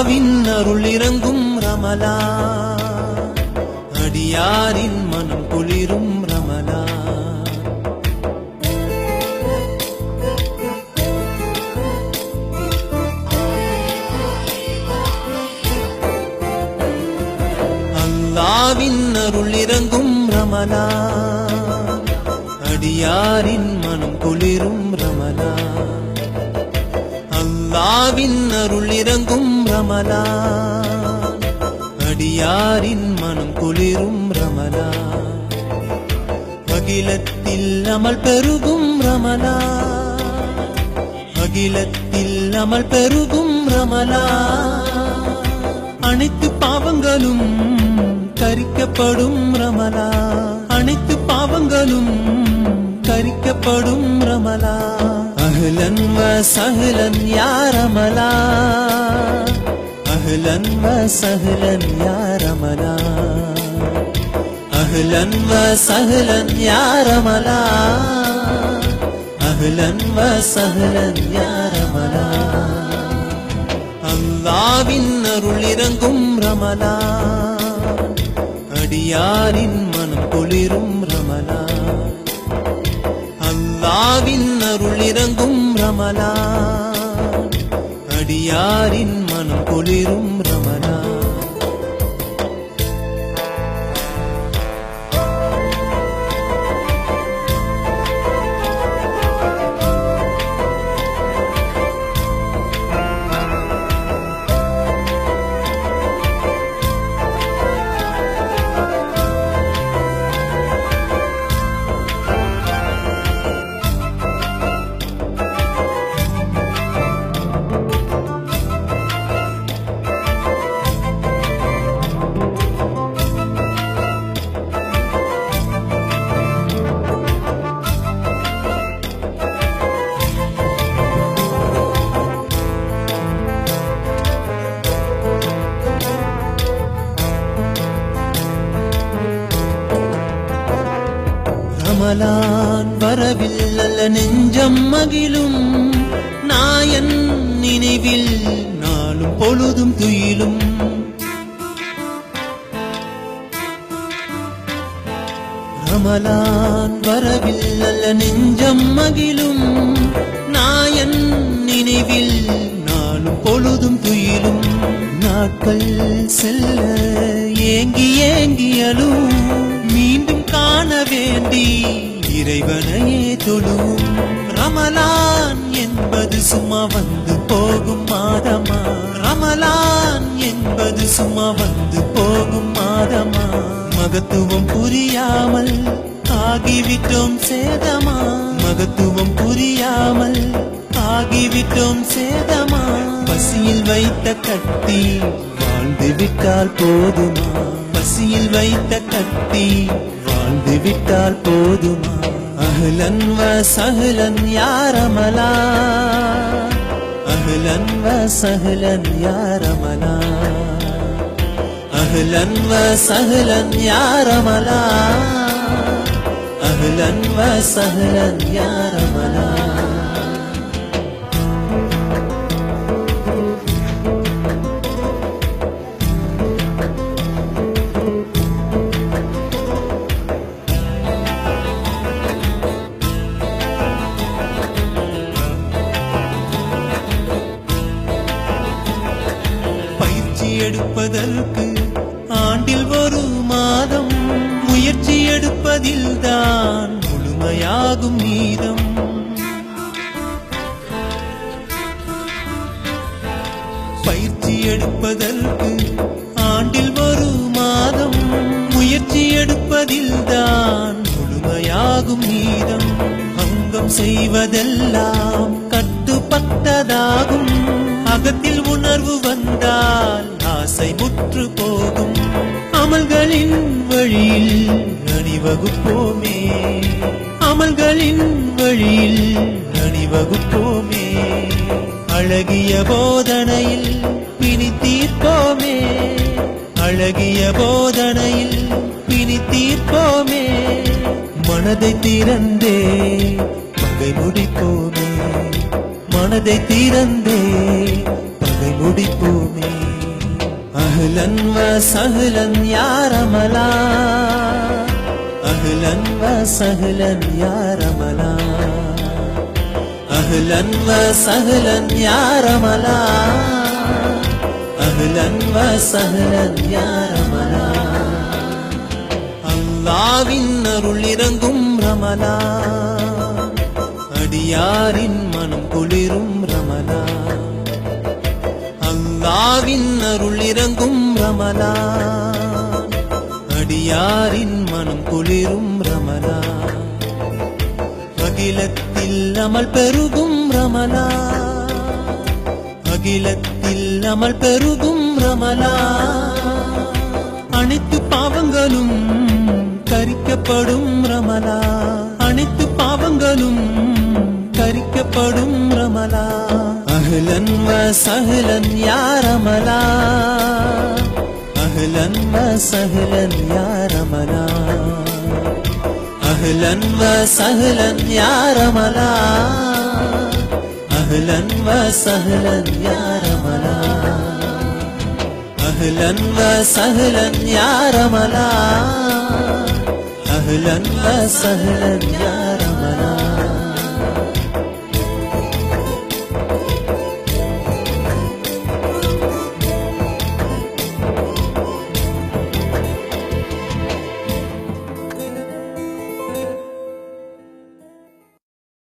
அல்லாவின் அருள் இறங்கும் ரமலா. அடியாரின் மனம் குளிரும் ரமலா. அல்லாவின் அருள் இறங்கும் ரமலா. அடியாரின் மனம் குளிரும் ரமலா. அல்லாவின் அருள் இறங்கும் ரமலா அடியாரின் மனம் குளிரும் ரமலா அகிலத்தில் அமல் பெருகும் ரமலா அகிலத்தில் அமல் பெருகும் ரமலா அனைத்து பாவங்களும் கரிக்கப்படும் ரமலா அனைத்து பாவங்களும் கரிக்கப்படும் ரமலா அஹ்லன் வ சஹ்லன் யா ரமலா. அஹ்லன் வ சஹ்லன் யா ரமலா. அஹ்லன் வ சஹ்லன் யா ரமலா. அஹ்லன் வ சஹ்லன் யா ரமலா. அல்லாவின் அருள் இறங்கும் ரமலா. அடியாரின் கமலா அடியாரின் ரமலான் வரவில் நெஞ்சம் மகிழும். நாயன் நினைவில் நாளும் பொழுதும் துயிலும். ரமலான் வரவில் நெஞ்சம் மகிழும். நாயன் நினைவில் நாளும் பொழுதும் துயிலும். நாட்கள் செல்ல ஏங்கி ஏங்கியலும் மீண்டும் காண வேண்டி இறைவனையே தொழும் ரமலான் என்பது சும்மா வந்து போகும் மாதமா? ரமலான் என்பது சும்மா வந்து போகும் மாதமா? மகத்துவம் புரியாமல் ஆகிவிட்டோம் சேதமா? மகத்துவம் புரியாமல் ஆகிவிட்டோம் சேதமா? பசியில் வைத்த கட்டி வாழ்ந்து விட்டால் போதுமா? பசியில் வைத்த கத்தி வாழ்ந்து விட்டால் போதுமா? அகலன் வ சகலன் யாரமலா அகலன் வ சகலன் யாரமலா அகலன் வ சகலன் யாரமலா அகலன் வ சகலன் யாரமலா எடுப்பதற்கு ஆண்டில் ஒரு மாதம் முயற்சி எடுப்பதில் தான் முழுமையாகும் நீதம். பயிற்சி எடுப்பதற்கு ஆண்டில் ஒரு மாதம் முயற்சி எடுப்பதில் தான் முழுமையாகும் நீதம். அங்கம் செய்வதெல்லாம் கட்டுப்பட்டதாகும். அகத்தில் உணர்வு வந்தால் ஆசை முற்று போகும் அமல்களின் வழியில் அணிவகுப்போமே அமல்களின் வழியில் அணிவகுப்போமே அழகிய போதனையில் பிணி தீர்ப்போமே. அழகிய போதனையில் பிணி தீர்ப்போமே. மனதை திறந்தே பகை முடிப்போமே. மனதை திறந்தே பகை முடிப்போமே. أهلا وسهلا يا رملا أهلا وسهلا يا رملا أهلا وسهلا يا رملا أهلا وسهلا يا رملا அல்லாவின் அருள் இறங்கும் ரமலா அடியாரின் மனம் குளிரும் ரமலா அல்லாவின் அருள் இறங்கும் ரமலா அடியாரின் மனம் குளிரும் ரமலா அகிலத்தில் அமல் பெருகும் ரமலா அகிலத்தில் அமல் பெருகும் ரமலா அனைத்து பாவங்களும் கரிக்கப்படும் أهلا وسهلا يا رملا أهلا وسهلا يا رملا أهلا وسهلا يا رملا أهلا وسهلا يا رملا أهلا وسهلا يا رملا أهلا وسهلا يا رملا